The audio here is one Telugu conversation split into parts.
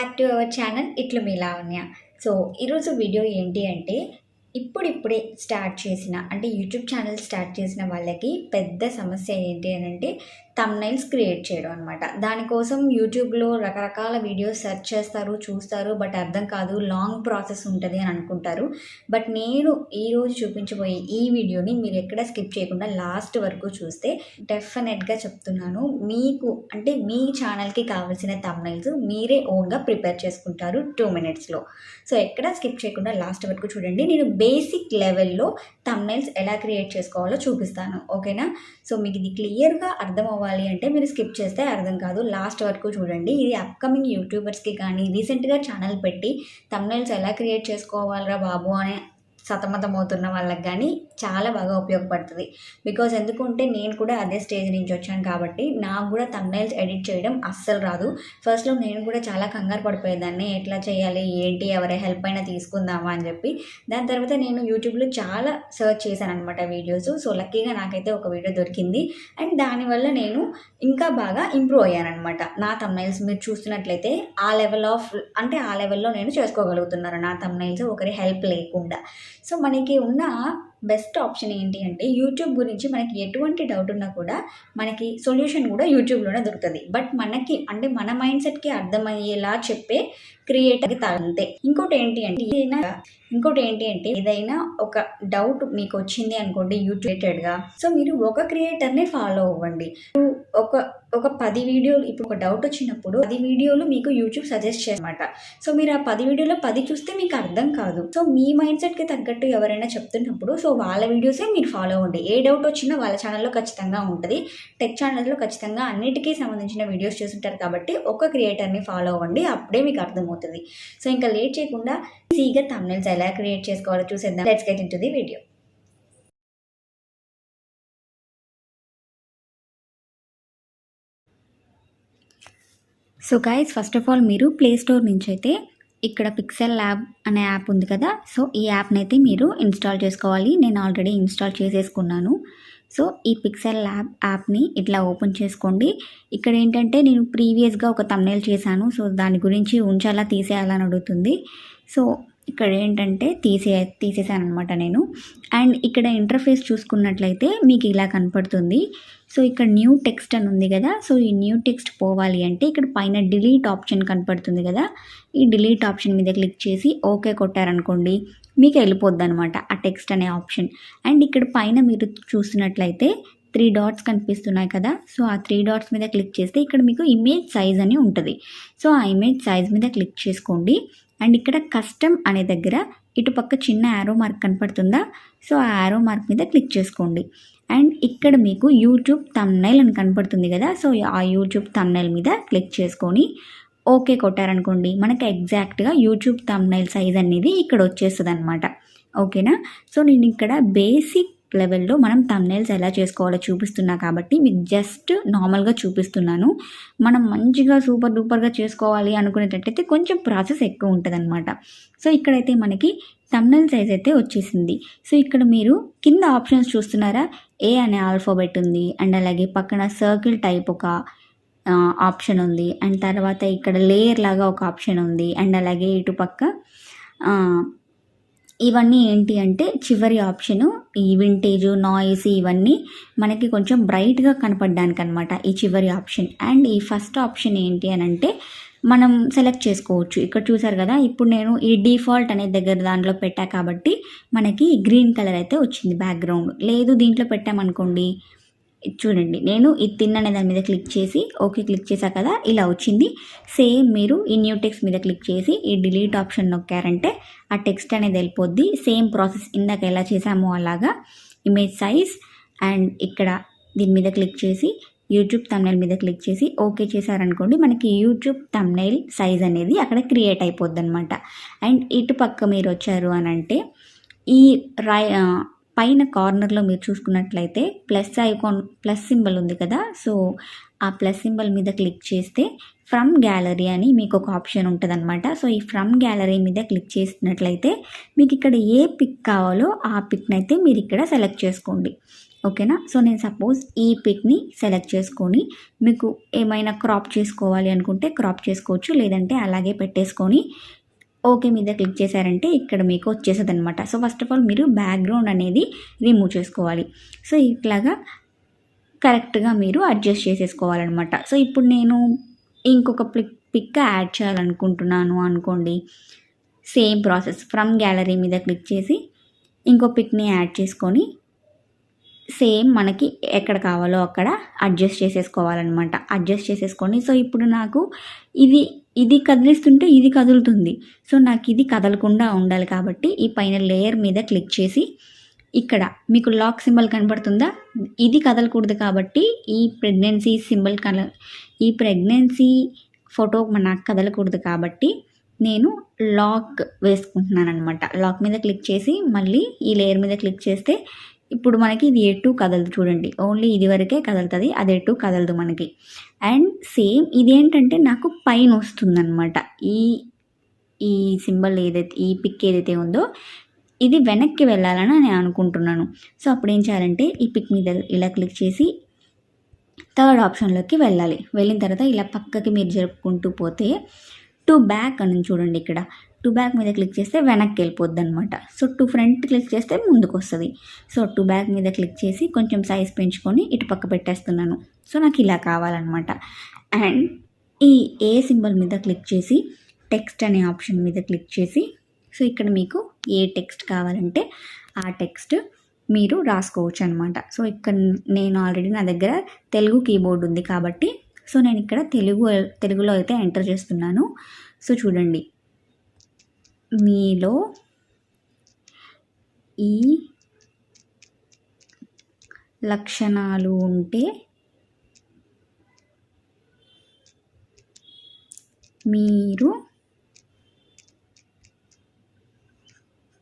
బ్యాక్ టు అవర్ ఛానల్ ఇట్లు మీ లావణ్య సో ఈరోజు వీడియో ఏంటి అంటే ఇప్పుడిప్పుడే స్టార్ట్ చేసిన అంటే యూట్యూబ్ ఛానల్ స్టార్ట్ చేసిన వాళ్ళకి పెద్ద సమస్య ఏంటి అని అంటే తమ్నైల్స్ క్రియేట్ చేయడం అనమాట దానికోసం యూట్యూబ్లో రకరకాల వీడియోస్ సెర్చ్ చేస్తారు చూస్తారు బట్ అర్థం కాదు లాంగ్ ప్రాసెస్ ఉంటుంది అని అనుకుంటారు. బట్ నేను ఈరోజు చూపించబోయే ఈ వీడియోని మీరు ఎక్కడ స్కిప్ చేయకుండా లాస్ట్ వరకు చూస్తే డెఫినెట్గా చెప్తున్నాను. మీకు అంటే మీ ఛానల్కి కావాల్సిన తమ్నైల్స్ మీరే ఓన్గా ప్రిపేర్ చేసుకుంటారు టూ మినిట్స్లో సో ఎక్కడ స్కిప్ చేయకుండా లాస్ట్ వరకు చూడండి. నేను బేసిక్ లెవెల్లో తమ్నైల్స్ ఎలా క్రియేట్ చేసుకోవాలో చూపిస్తాను. ఓకేనా సో మీకు ఇది క్లియర్గా అర్థం అవ్వాలి అంటే మీరు స్కిప్ చేస్తే అర్థం కాదు. లాస్ట్ వరకు చూడండి. ఇది అప్కమింగ్ యూట్యూబర్స్కి కానీ రీసెంట్గా ఛానల్ పెట్టి తమ్నైల్స్ ఎలా క్రియేట్ చేసుకోవాలరా బాబు అనే సతమతమవుతున్న వాళ్ళకి కానీ చాలా బాగా ఉపయోగపడుతుంది. బికాజ్ ఎందుకంటే నేను కూడా అదే స్టేజ్ నుంచి వచ్చాను కాబట్టి నాకు కూడా తమ్నైల్స్ ఎడిట్ చేయడం అస్సలు రాదు. ఫస్ట్లో నేను కూడా చాలా కంగారు పడిపోయేదాన్ని. ఎట్లా చేయాలి? ఏంటి? ఎవరి హెల్ప్ అయినా తీసుకుందామా? అని చెప్పి. దాని తర్వాత నేను యూట్యూబ్లో చాలా సర్చ్ చేశాను అనమాట వీడియోస్ సో లక్కీగా నాకైతే ఒక వీడియో దొరికింది. అండ్ దానివల్ల నేను ఇంకా బాగా ఇంప్రూవ్ అయ్యానమాట నా తమ్నైల్స్ మీరు చూస్తున్నట్లయితే ఆ లెవెల్ ఆఫ్ అంటే ఆ లెవెల్లో నేను చేసుకోగలుగుతున్నాను. నా తమ్నైల్స్ ఒకరి హెల్ప్ లేకుండా. సో మనకి ఉన్న బెస్ట్ ఆప్షన్ ఏంటి అంటే యూట్యూబ్ గురించి మనకి ఎటువంటి డౌట్ ఉన్నా కూడా మనకి సొల్యూషన్ కూడా యూట్యూబ్లోనే దొరుకుతుంది. బట్ మనకి అంటే మన మైండ్ సెట్కి అర్థమయ్యేలా చెప్పే క్రియేటర్ అంతే. ఇంకోటి ఏంటి అంటే ఏదైనా ఇంకోటి ఏంటి అంటే ఏదైనా ఒక డౌట్ మీకు వచ్చింది అనుకోండి యూట్యూబ్గా సో మీరు ఒక క్రియేటర్నే ఫాలో అవ్వండి. ఒక ఒక పది వీడియోలు ఇప్పుడు ఒక డౌట్ వచ్చినప్పుడు పది వీడియోలు మీకు యూట్యూబ్ సజెస్ట్ చేయమాట సో మీరు ఆ పది వీడియోలో పది చూస్తే మీకు అర్థం కాదు. సో మీ మైండ్ సెట్కి తగ్గట్టు ఎవరైనా చెప్తున్నప్పుడు సో వాళ్ళ వీడియోసే మీరు ఫాలో అవ్వండి. ఏ డౌట్ వచ్చినా వాళ్ళ ఛానల్లో ఖచ్చితంగా ఉంటుంది. టెక్ ఛానల్లో ఖచ్చితంగా అన్నిటికీ సంబంధించిన వీడియోస్ చూస్తుంటారు కాబట్టి ఒక క్రియేటర్ని ఫాలో అవ్వండి. అప్పుడే మీకు అర్థమవుతుంది. సో ఇంకా లేట్ చేయకుండా ఈజీగా తమ్నెల్స్ ఎలా క్రియేట్ చేసుకోవాలో చూసేద్దాం. Let's get into the video so guys first of all మీరు ప్లే స్టోర్ నుంచి అయితే ఇక్కడ పిక్సెల్ ల్యాబ్ అనే యాప్ ఉంది కదా? సో ఈ యాప్ని అయితే మీరు ఇన్స్టాల్ చేసుకోవాలి. నేను ఆల్రెడీ ఇన్స్టాల్ చేసేసుకున్నాను. సో ఈ పిక్సెల్ ల్యాబ్ యాప్ని ఇట్లా ఓపెన్ చేసుకోండి. ఇక్కడ ఏంటంటే నేను ప్రీవియస్గా ఒక తమ్నేల్ చేశాను. సో దాని గురించి ఉంచాలా తీసేయాలని అడుగుతుంది. సో ఇక్కడ ఏంటంటే తీసే తీసేసాను అనమాట నేను. అండ్ ఇక్కడ ఇంటర్ఫేస్ చూసుకున్నట్లయితే మీకు ఇలా కనపడుతుంది. సో ఇక్కడ న్యూ టెక్స్ట్ అని ఉంది కదా. సో ఈ న్యూ టెక్స్ట్ పోవాలి అంటే ఇక్కడ పైన డిలీట్ ఆప్షన్ కనపడుతుంది కదా. ఈ డిలీట్ ఆప్షన్ మీద క్లిక్ చేసి ఓకే కొట్టారనుకోండి. మీకు వెళ్ళిపోద్ది అనమాట ఆ టెక్స్ట్ అనే ఆప్షన్ అండ్ ఇక్కడ పైన మీరు చూస్తున్నట్లయితే త్రీ డాట్స్ కనిపిస్తున్నాయి కదా. సో ఆ త్రీ డాట్స్ మీద క్లిక్ చేస్తే ఇక్కడ మీకు ఇమేజ్ సైజ్ అని ఉంటుంది. సో ఆ ఇమేజ్ సైజ్ మీద క్లిక్ చేసుకోండి. అండ్ ఇక్కడ కస్టమ్ అనే దగ్గర ఇటుపక్క చిన్న యారో మార్క్ కనపడుతుందా? సో ఆ యారో మార్క్ మీద క్లిక్ చేసుకోండి. అండ్ ఇక్కడ మీకు యూట్యూబ్ తమ్నైల్ అని కనపడుతుంది కదా. సో ఆ యూట్యూబ్ తమ్నైల్ మీద క్లిక్ చేసుకొని ఓకే కొట్టారనుకోండి మనకి ఎగ్జాక్ట్గా యూట్యూబ్ తమ్నైల్ సైజ్ అనేది ఇక్కడ వచ్చేస్తుంది అనమాట ఓకేనా? సో నేను ఇక్కడ బేసిక్ లెవెల్లో మనం తమ్నైల్స్ ఎలా చేసుకోవాలో చూపిస్తున్నా కాబట్టి మీకు జస్ట్ నార్మల్గా చూపిస్తున్నాను. మనం మంచిగా సూపర్ డూపర్గా చేసుకోవాలి అనుకునేటట్టయితే కొంచెం ప్రాసెస్ ఎక్కువ ఉంటుంది సో ఇక్కడైతే మనకి తమ్నైల్ సైజ్ అయితే వచ్చేసింది. సో ఇక్కడ మీరు కింద ఆప్షన్స్ చూస్తున్నారా? ఏ అనే ఆల్ఫాబెట్ ఉంది అండ్ అలాగే పక్కన సర్కిల్ టైప్ ఒక ఆప్షన్ ఉంది. అండ్ తర్వాత ఇక్కడ లేయర్ లాగా ఒక ఆప్షన్ ఉంది. అండ్ అలాగే ఇటు పక్క ఇవన్నీ ఏంటి అంటే చివరి ఆప్షను ఈ వింటేజ్ నాయిస్ ఇవన్నీ మనకి కొంచెం బ్రైట్గా కనపడడానికి అనమాట ఈ చివరి ఆప్షన్ అండ్ ఈ ఫస్ట్ ఆప్షన్ ఏంటి అని అంటే మనం సెలెక్ట్ చేసుకోవచ్చు. ఇక్కడ చూసారు కదా ఇప్పుడు నేను ఈ డిఫాల్ట్ అనే దగ్గర దాంట్లో పెట్టా కాబట్టి మనకి గ్రీన్ కలర్ అయితే వచ్చింది బ్యాక్గ్రౌండ్ లేదు దీంట్లో పెట్టామనుకోండి చూడండి నేను ఈ తిన్ అనే దాని మీద క్లిక్ చేసి ఓకే క్లిక్ చేశా కదా ఇలా వచ్చింది. సేమ్ మీరు ఈ న్యూ టెక్స్ట్ మీద క్లిక్ చేసి ఈ డిలీట్ ఆప్షన్ నొక్కారంటే ఆ టెక్స్ట్ అనేది వెళ్ళిపోద్ది. సేమ్ ప్రాసెస్ ఇందాక ఎలా చేసామో అలాగా ఇమేజ్ సైజ్ అండ్ ఇక్కడ దీని మీద క్లిక్ చేసి యూట్యూబ్ తమ్నైల్ మీద క్లిక్ చేసి ఓకే చేశారనుకోండి మనకి యూట్యూబ్ తమ్నైల్ సైజ్ అనేది అక్కడ క్రియేట్ అయిపోద్ది అనమాట అండ్ ఇటు పక్క మీరు వచ్చారు అని అంటే ఈ రై పైన కార్నర్లో మీరు చూసుకున్నట్లయితే ప్లస్ ఐకాన్ ప్లస్ సింబల్ ఉంది కదా. సో ఆ ప్లస్ సింబల్ మీద క్లిక్ చేస్తే ఫ్రమ్ గ్యాలరీ అని మీకు ఒక ఆప్షన్ ఉంటుంది అనమాట సో ఈ ఫ్రమ్ గ్యాలరీ మీద క్లిక్ చేసినట్లయితే మీకు ఇక్కడ ఏ పిక్ కావాలో ఆ పిక్ని అయితే మీరు ఇక్కడ సెలెక్ట్ చేసుకోండి. ఓకేనా? సో నేను సపోజ్ ఈ పిక్ని సెలెక్ట్ చేసుకొని మీకు ఏమైనా క్రాప్ చేసుకోవాలి అనుకుంటే క్రాప్ చేసుకోవచ్చు లేదంటే అలాగే పెట్టేసుకొని ఓకే మీద క్లిక్ చేశారంటే ఇక్కడ మీకు వచ్చేస్తుంది అనమాట సో ఫస్ట్ ఆఫ్ ఆల్ మీరు బ్యాక్గ్రౌండ్ అనేది రిమూవ్ చేసుకోవాలి. సో ఇట్లాగా కరెక్ట్గా మీరు అడ్జస్ట్ చేసేసుకోవాలన్నమాట. సో ఇప్పుడు నేను ఇంకొక పిక్ పిక్ యాడ్ చేయాలనుకుంటున్నాను అనుకోండి. సేమ్ ప్రాసెస్ ఫ్రమ్ గ్యాలరీ మీద క్లిక్ చేసి ఇంకో పిక్ని యాడ్ చేసుకొని సేమ్ మనకి ఎక్కడ కావాలో అక్కడ అడ్జస్ట్ చేసేసుకోవాలన్నమాట. అడ్జస్ట్ చేసేసుకొని సో ఇప్పుడు నాకు ఇది ఇది కదిలిస్తుంటే ఇది కదులుతుంది. సో నాకు ఇది కదలకుండా ఉండాలి కాబట్టి ఈ పైన లేయర్ మీద క్లిక్ చేసి ఇక్కడ మీకు లాక్ సింబల్ కనబడుతుందా? ఇది కదలకూడదు కాబట్టి ఈ ప్రెగ్నెన్సీ సింబల్ కల ఈ ప్రెగ్నెన్సీ ఫోటో నాకు కదలకూడదు కాబట్టి నేను లాక్ వేసుకుంటున్నాను అనమాట లాక్ మీద క్లిక్ చేసి మళ్ళీ ఈ లేయర్ మీద క్లిక్ చేస్తే ఇప్పుడు మనకి ఇది ఎటు కదలదు చూడండి. ఓన్లీ ఇది వరకే కదులుతుంది అది ఎటు కదలదు మనకి. అండ్ సేమ్ ఇదేంటంటే నాకు పైన వస్తుందన్నమాట. ఈ ఈ సింబల్ ఏదైతే ఈ పిక్ ఏదైతే ఉందో ఇది వెనక్కి వెళ్ళాలని నేను అనుకుంటున్నాను. సో అప్పుడు ఏం చేయాలంటే ఈ పిక్ మీద ఇలా క్లిక్ చేసి థర్డ్ ఆప్షన్లోకి వెళ్ళాలి. వెళ్ళిన తర్వాత ఇలా పక్కకి మీరు జరుపుకుంటూ పోతే టు బ్యాక్ అని చూడండి ఇక్కడ. టు బ్యాక్ మీద క్లిక్ చేస్తే వెనక్కి వెళ్ళిపోద్ది అనమాట సో టు ఫ్రంట్ క్లిక్ చేస్తే ముందుకు వస్తుంది సో టు బ్యాక్ మీద క్లిక్ చేసి కొంచెం సైజ్ పెంచుకొని ఇటు పక్క పెట్టేస్తున్నాను. సో నాకు ఇలా కావాలన్నమాట. అండ్ ఈ ఏ సింబల్ మీద క్లిక్ చేసి టెక్స్ట్ అనే ఆప్షన్ మీద క్లిక్ చేసి సో ఇక్కడ మీకు ఏ టెక్స్ట్ కావాలంటే ఆ టెక్స్ట్ మీరు రాసుకోవచ్చు అనమాట సో ఇక్కడ నేను ఆల్రెడీ నా దగ్గర తెలుగు కీబోర్డ్ ఉంది కాబట్టి సో నేను ఇక్కడ తెలుగు తెలుగులో అయితే ఎంటర్ చేస్తున్నాను. సో చూడండి. మీలో ఈ లక్షణాలు ఉంటే మీరు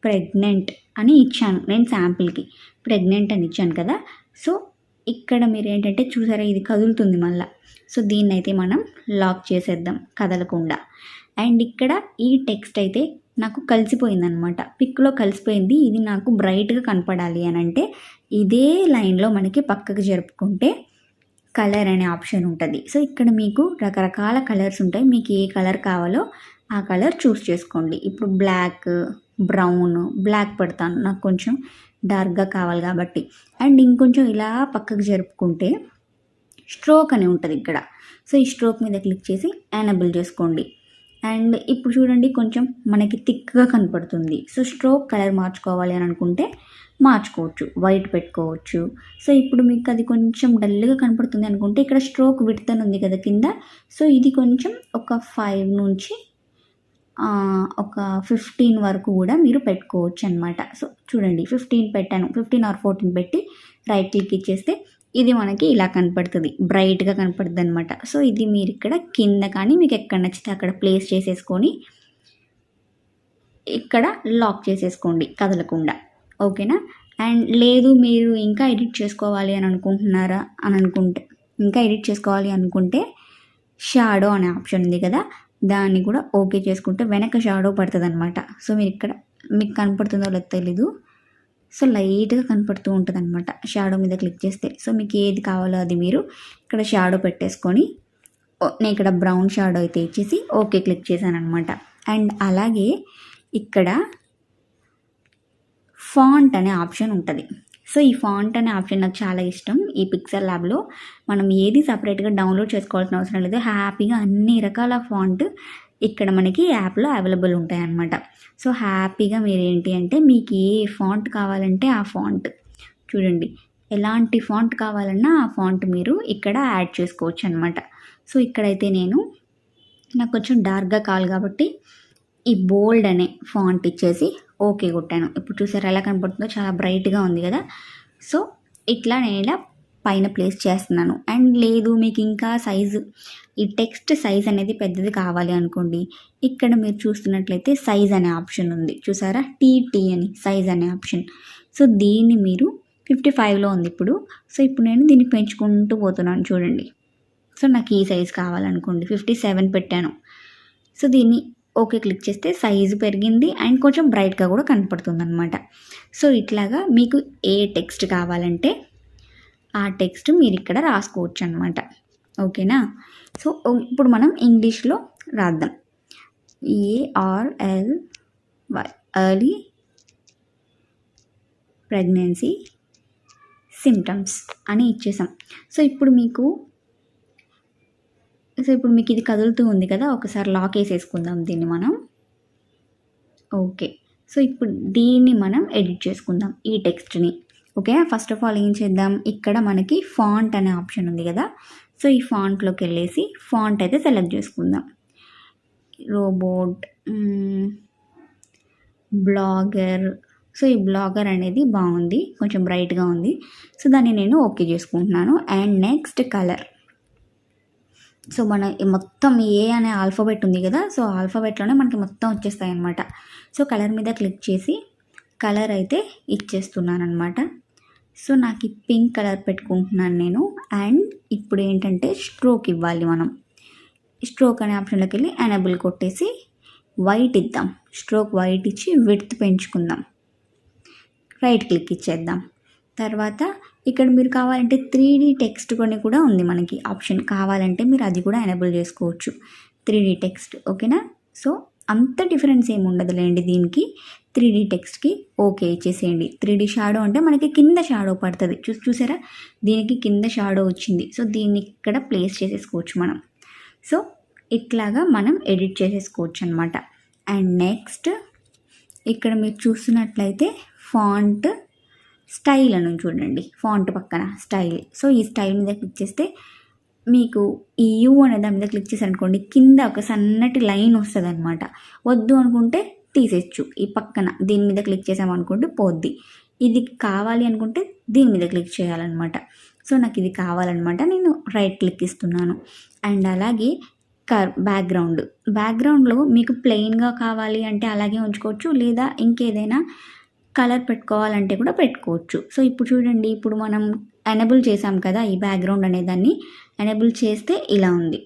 ప్రెగ్నెంట్ అని ఇచ్చాను. నేను శాంపిల్కి ప్రెగ్నెంట్ అని ఇచ్చాను కదా. సో ఇక్కడ మీరు ఏంటంటే చూసారా ఇది కదులుతుంది మళ్ళీ. సో దీన్ని అయితే మనం లాక్ చేసేద్దాం కదలకుండా. అండ్ ఇక్కడ ఈ టెక్స్ట్ అయితే నాకు కలిసిపోయిందనమాట పిక్లో కలిసిపోయింది. ఇది నాకు బ్రైట్గా కనపడాలి అని అంటే ఇదే లైన్లో మనకి పక్కకు జరుపుకుంటే కలర్ అనే ఆప్షన్ ఉంటుంది. సో ఇక్కడ మీకు రకరకాల కలర్స్ ఉంటాయి. మీకు ఏ కలర్ కావాలో ఆ కలర్ చూస్ చేసుకోండి. ఇప్పుడు బ్లాక్ బ్రౌన్ బ్లాక్ పెడతాను. నాకు కొంచెం డార్క్గా కావాలి కాబట్టి. అండ్ ఇంకొంచెం ఇలా పక్కకు జరుపుకుంటే స్ట్రోక్ అని ఉంటుంది ఇక్కడ. సో ఈ స్ట్రోక్ మీద క్లిక్ చేసి ఎనబుల్ చేసుకోండి. అండ్ ఇప్పుడు చూడండి కొంచెం మనకి థిక్గా కనపడుతుంది. సో స్ట్రోక్ కలర్ మార్చుకోవాలి అని అనుకుంటే మార్చుకోవచ్చు. వైట్ పెట్టుకోవచ్చు. సో ఇప్పుడు మీకు అది కొంచెం డల్గా కనపడుతుంది అనుకుంటే ఇక్కడ స్ట్రోక్ విడతను ఉంది కదా కింద. సో ఇది కొంచెం ఒక ఫైవ్ నుంచి ఒక ఫిఫ్టీన్ వరకు కూడా మీరు పెట్టుకోవచ్చు అనమాట సో చూడండి ఫిఫ్టీన్ పెట్టాను. ఫిఫ్టీన్ ఆర్ ఫోర్టీన్ పెట్టి రైట్ క్లిక్ ఇచ్చేస్తే ఇది మనకి ఇలా కనపడుతుంది. బ్రైట్గా కనపడుతుంది అనమాట సో ఇది మీరు ఇక్కడ కింద కానీ మీకు ఎక్కడ నచ్చితే అక్కడ ప్లేస్ చేసేసుకొని ఇక్కడ లాక్ చేసేసుకోండి కదలకుండా. ఓకేనా? అండ్ లేదు మీరు ఇంకా ఎడిట్ చేసుకోవాలి అని అనుకుంటున్నారా అని అనుకుంటే ఇంకా ఎడిట్ చేసుకోవాలి అనుకుంటే షాడో అనే ఆప్షన్ ఉంది కదా దాన్ని కూడా ఓకే చేసుకుంటే వెనక షాడో పడుతుంది అనమాట సో మీరు ఇక్కడ మీకు కనపడుతుందో లేదో తెలీదు. సో లైట్గా కనపడుతూ ఉంటుంది అనమాట షాడో మీద క్లిక్ చేస్తే. సో మీకు ఏది కావాలో అది మీరు ఇక్కడ షాడో పెట్టేసుకొని నేను ఇక్కడ బ్రౌన్ షాడో అయితే ఇచ్చేసి ఓకే క్లిక్ చేశాను అనమాట అండ్ అలాగే ఇక్కడ ఫాంట్ అనే ఆప్షన్ ఉంటుంది. సో ఈ ఫాంట్ అనే ఆప్షన్ నాకు చాలా ఇష్టం. ఈ పిక్సెల్ ల్యాబ్లో మనం ఏది సపరేట్గా డౌన్లోడ్ చేసుకోవాల్సిన అవసరం లేదు. హ్యాపీగా అన్ని రకాల ఫాంట్ ఇక్కడ మనకి యాప్లో అవైలబుల్ ఉంటాయన్నమాట. సో హ్యాపీగా మీరు ఏంటి అంటే మీకు ఏ ఫాంట్ కావాలంటే ఆ ఫాంట్ చూడండి. ఎలాంటి ఫాంట్ కావాలన్నా ఆ ఫాంట్ మీరు ఇక్కడ యాడ్ చేసుకోవచ్చు అనమాట సో ఇక్కడైతే నేను నాకు కొంచెం డార్క్గా కావాలి కాబట్టి ఈ బోల్డ్ అనే ఫాంట్ ఇచ్చేసి ఓకే కొట్టాను. ఇప్పుడు చూసారు ఎలా కనపడుతుందో? చాలా బ్రైట్గా ఉంది కదా. సో ఇట్లా నేను ఇలా పైన ప్లేస్ చేస్తున్నాను. అండ్ లేదు మీకు ఇంకా సైజు ఈ టెక్స్ట్ సైజ్ అనేది పెద్దది కావాలి అనుకోండి. ఇక్కడ మీరు చూస్తున్నట్లయితే సైజ్ అనే ఆప్షన్ ఉంది. చూసారా? టీటీ అని సైజ్ అనే ఆప్షన్ సో దీన్ని మీరు ఫిఫ్టీ ఫైవ్లో ఉంది ఇప్పుడు. సో ఇప్పుడు నేను దీన్ని పెంచుకుంటూ పోతున్నాను చూడండి. సో నాకు ఈ సైజ్ కావాలనుకోండి. ఫిఫ్టీ సెవెన్ పెట్టాను. సో దీన్ని ఓకే క్లిక్ చేస్తే సైజు పెరిగింది అండ్ కొంచెం బ్రైట్గా కూడా కనపడుతుంది అనమాట సో ఇట్లాగా మీకు ఏ టెక్స్ట్ కావాలంటే ఆ టెక్స్ట్ మీరు ఇక్కడ రాసుకోవచ్చు అనమాట ఓకేనా? సో ఇప్పుడు మనం ఇంగ్లీష్లో రాద్దాం. ARL why early pregnancy symptoms అని ఇచ్చేసాం. సో ఇప్పుడు మీకు సో ఇప్పుడు మీకు ఇది కదులుతూ ఉంది కదా ఒకసారి లాక్ వేసేసుకుందాం దీన్ని మనం. ఓకే. సో ఇప్పుడు దీన్ని మనం ఎడిట్ చేసుకుందాం ఈ టెక్స్ట్ని. ఓకే. ఫస్ట్ ఆఫ్ ఆల్ ఏం చేద్దాం? ఇక్కడ మనకి ఫాంట్ అనే ఆప్షన్ ఉంది కదా. సో ఈ ఫాంట్లోకి వెళ్ళేసి ఫాంట్ అయితే సెలెక్ట్ చేసుకుందాం. Robot blogger. సో ఈ బ్లాగర్ అనేది బాగుంది కొంచెం బ్రైట్గా ఉంది. సో దాన్ని నేను ఓకే చేసుకుంటున్నాను. And next colour. సో మన మొత్తం ఏ అనే ఆల్ఫాబెట్ ఉంది కదా సో ఆల్ఫాబెట్లోనే మనకి మొత్తం వచ్చేస్తాయి అనమాట సో కలర్ మీద క్లిక్ చేసి కలర్ అయితే ఇచ్చేస్తున్నాను అనమాట సో నాకు ఈ పింక్ కలర్ పెట్టుకుంటున్నాను నేను. అండ్ ఇప్పుడు ఏంటంటే స్ట్రోక్ ఇవ్వాలి మనం. స్ట్రోక్ అనే ఆప్షన్లోకి వెళ్ళి ఎనబుల్ కొట్టేసి వైట్ ఇద్దాం. స్ట్రోక్ వైట్ ఇచ్చి విడ్త్ పెంచుకుందాం. రైట్ క్లిక్ ఇచ్చేద్దాం. తర్వాత ఇక్కడ మీరు కావాలంటే త్రీ డీ టెక్స్ట్ కొన్ని కూడా ఉంది మనకి ఆప్షన్. కావాలంటే మీరు అది కూడా ఎనేబుల్ చేసుకోవచ్చు. త్రీ డీ టెక్స్ట్ ఓకేనా? సో అంత డిఫరెన్స్ ఏమి ఉండదులేండి దీనికి. త్రీ డీ టెక్స్ట్కి ఓకే ఇచ్చేసేయండి. త్రీ డీ షాడో అంటే మనకి కింద షాడో పడుతుంది. చూ చూసారా? దీనికి కింద షాడో వచ్చింది. సో దీన్ని ఇక్కడ ప్లేస్ చేసేసుకోవచ్చు మనం. సో ఇట్లాగా మనం ఎడిట్ చేసేసుకోవచ్చు అనమాట అండ్ నెక్స్ట్ ఇక్కడ మీరు చూస్తున్నట్లయితే ఫాంట్ స్టైల్ అని చూడండి. ఫాంట్ పక్కన స్టైల్. సో ఈ స్టైల్ మీద క్లిక్ చేస్తే మీకు ఈ యూ అనే దాని మీద క్లిక్ చేశారనుకోండి కింద ఒక సన్నటి లైన్ వస్తుంది అనమాట వద్దు అనుకుంటే తీసేయచ్చు. ఈ పక్కన దీని మీద క్లిక్ చేసామనుకుంటే పోద్ది. ఇది కావాలి అనుకుంటే దీని మీద క్లిక్ చేయాలన్నమాట. సో నాకు ఇది కావాలన్నమాట. నేను రైట్ క్లిక్ ఇస్తున్నాను. అండ్ అలాగే కర్ బ్యాక్గ్రౌండ్. బ్యాక్గ్రౌండ్లో మీకు ప్లెయిన్గా కావాలి అంటే అలాగే ఉంచుకోవచ్చు. లేదా ఇంకేదైనా కలర్ పెట్టుకోవాలంటే కూడా పెట్టుకోవచ్చు. సో ఇప్పుడు చూడండి ఇప్పుడు మనం ఎనేబుల్ చేసాం కదా ఈ బ్యాక్గ్రౌండ్ అనేదాన్ని ఎనేబుల్ చేస్తే ఇలా ఉంది.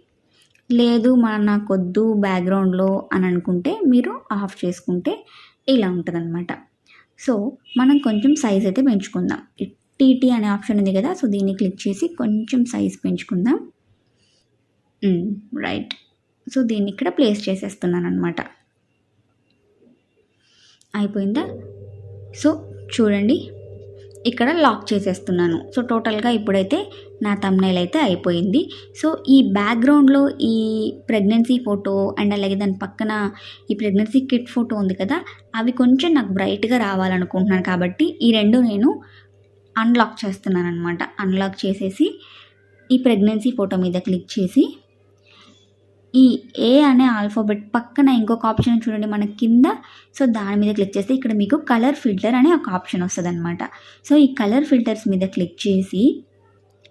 లేదు మన నాకొద్దు బ్యాక్గ్రౌండ్లో అని అనుకుంటే మీరు ఆఫ్ చేసుకుంటే ఇలా ఉంటుందన్నమాట. సో మనం కొంచెం సైజ్ అయితే పెంచుకుందాం. టీటీ అనే ఆప్షన్ ఉంది కదా సో దీన్ని క్లిక్ చేసి కొంచెం సైజ్ పెంచుకుందాం. రైట్. సో దీన్ని ఇక్కడ ప్లేస్ చేసేస్తున్నాను అనమాట అయిపోయిందా? సో చూడండి. ఇక్కడ లాక్ చేసేస్తున్నాను. సో టోటల్గా ఇప్పుడైతే నా తమ్నైల్ అయితే అయిపోయింది. సో ఈ బ్యాక్గ్రౌండ్లో ఈ ప్రెగ్నెన్సీ ఫోటో అండ్ అలాగే దాని పక్కన ఈ ప్రెగ్నెన్సీ కిట్ ఫోటో ఉంది కదా అవి కొంచెం నాకు బ్రైట్గా రావాలనుకుంటున్నాను కాబట్టి ఈ రెండు నేను అన్లాక్ చేస్తున్నాను అనమాట అన్లాక్ చేసేసి ఈ ప్రెగ్నెన్సీ ఫోటో మీద క్లిక్ చేసి ఈ ఏ అనే ఆల్ఫాబెట్ పక్కన ఇంకొక ఆప్షన్ చూడండి మన కింద. సో దాని మీద క్లిక్ చేస్తే ఇక్కడ మీకు కలర్ ఫిల్టర్ అనే ఒక ఆప్షన్ వస్తుంది అనమాట సో ఈ కలర్ ఫిల్టర్స్ మీద క్లిక్ చేసి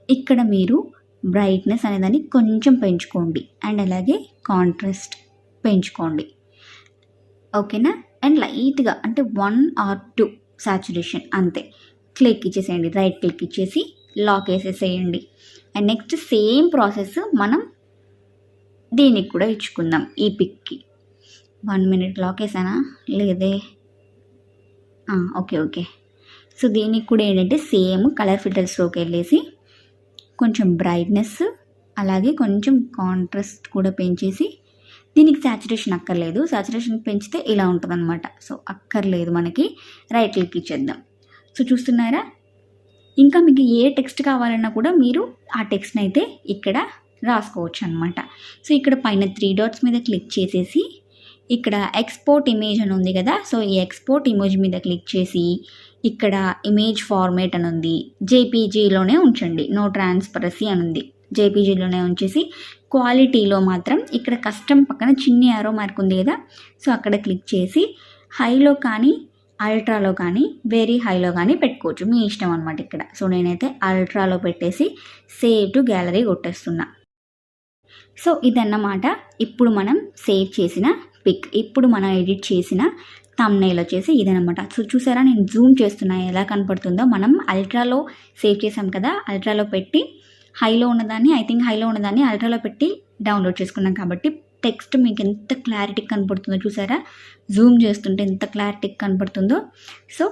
ఇక్కడ మీరు బ్రైట్నెస్ అనేదాన్ని కొంచెం పెంచుకోండి. అండ్ అలాగే కాంట్రాస్ట్ పెంచుకోండి. ఓకేనా అండ్ లైట్గా అంటే వన్ ఆర్ టూ సాచురేషన్ అంతే. క్లిక్ ఇచ్చేసేయండి రైట్ క్లిక్ ఇచ్చేసి లాక్ వేసేసేయండి. అండ్ నెక్స్ట్ సేమ్ ప్రాసెస్ మనం దీనికి కూడా ఇచ్చుకుందాం ఈ పిక్కి. వన్ మినిట్ లాక్ వేసానా లేదే ఓకే ఓకే. సో దీనికి కూడా ఏంటంటే సేమ్ కలర్ ఫిల్టర్స్లోకి వెళ్ళేసి కొంచెం బ్రైట్నెస్ అలాగే కొంచెం కాంట్రాస్ట్ కూడా పెంచేసి దీనికి సాచురేషన్ అక్కర్లేదు. సాచురేషన్ పెంచితే ఇలా ఉంటుంది అనమాట సో అక్కర్లేదు మనకి. రైట్ క్లిక్ ఇచ్చేద్దాం. సో చూస్తున్నారా? ఇంకా మీకు ఏ టెక్స్ట్ కావాలన్నా కూడా మీరు ఆ టెక్స్ట్ని అయితే ఇక్కడ రాసుకోవచ్చు అనమాట సో ఇక్కడ పైన త్రీ డాట్స్ మీద క్లిక్ చేసేసి ఇక్కడ ఎక్స్పోర్ట్ ఇమేజ్ అని ఉంది కదా సో ఈ ఎక్స్పోర్ట్ ఇమేజ్ మీద క్లిక్ చేసి ఇక్కడ ఇమేజ్ ఫార్మేట్ అని ఉంది. జేపీజీలోనే ఉంచండి. నో ట్రాన్స్పరసీ అని ఉంది. జేపీజీలోనే ఉంచేసి క్వాలిటీలో మాత్రం ఇక్కడ కస్టమ్ పక్కన చిన్ని ఆరో మార్క్ ఉంది కదా సో అక్కడ క్లిక్ చేసి హైలో కానీ అల్ట్రాలో కానీ వెరీ హైలో కానీ పెట్టుకోవచ్చు. మీ ఇష్టం అనమాట ఇక్కడ. సో నేనైతే అల్ట్రాలో పెట్టేసి సేవ్ టు గ్యాలరీ కొట్టేస్తున్నా. సో ఇదన్నమాట. ఇప్పుడు మనం సేవ్ చేసిన పిక్. ఇప్పుడు మనం ఎడిట్ చేసిన తమ్నైల్ వచ్చేసి ఇదనమాట సో చూసారా నేను జూమ్ చేస్తున్నా ఎలా కనపడుతుందో. మనం అల్ట్రాలో సేవ్ చేసాం కదా అల్ట్రాలో పెట్టి హైలో ఉన్నదాన్ని ఐ థింక్ హైలో ఉన్నదాన్ని అల్ట్రాలో పెట్టి డౌన్లోడ్ చేసుకున్నాం కాబట్టి టెక్స్ట్ మీకు ఎంత క్లారిటీ కనపడుతుందో చూసారా? జూమ్ చేస్తుంటే ఎంత క్లారిటీ కనపడుతుందో. సో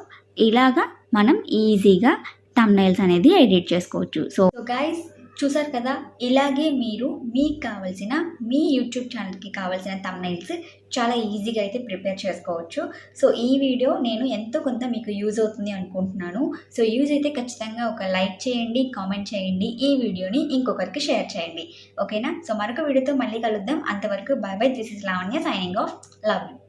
ఇలాగా మనం ఈజీగా తమ్నైల్స్ అనేది ఎడిట్ చేసుకోవచ్చు. సో గైస్ చూసారు కదా? ఇలాగే మీరు మీకు కావాల్సిన మీ యూట్యూబ్ ఛానల్కి కావాల్సిన తమ్నైల్స్ చాలా ఈజీగా అయితే ప్రిపేర్ చేసుకోవచ్చు. సో ఈ వీడియో నేను ఎంతో కొంత మీకు యూజ్ అవుతుంది అనుకుంటున్నాను. సో యూజ్ అయితే ఖచ్చితంగా ఒక లైక్ చేయండి కామెంట్ చేయండి ఈ వీడియోని ఇంకొకరికి షేర్ చేయండి. ఓకేనా సో మరొక వీడియోతో మళ్ళీ కలుద్దాం. అంతవరకు bye bye this is Lavanya signing off love you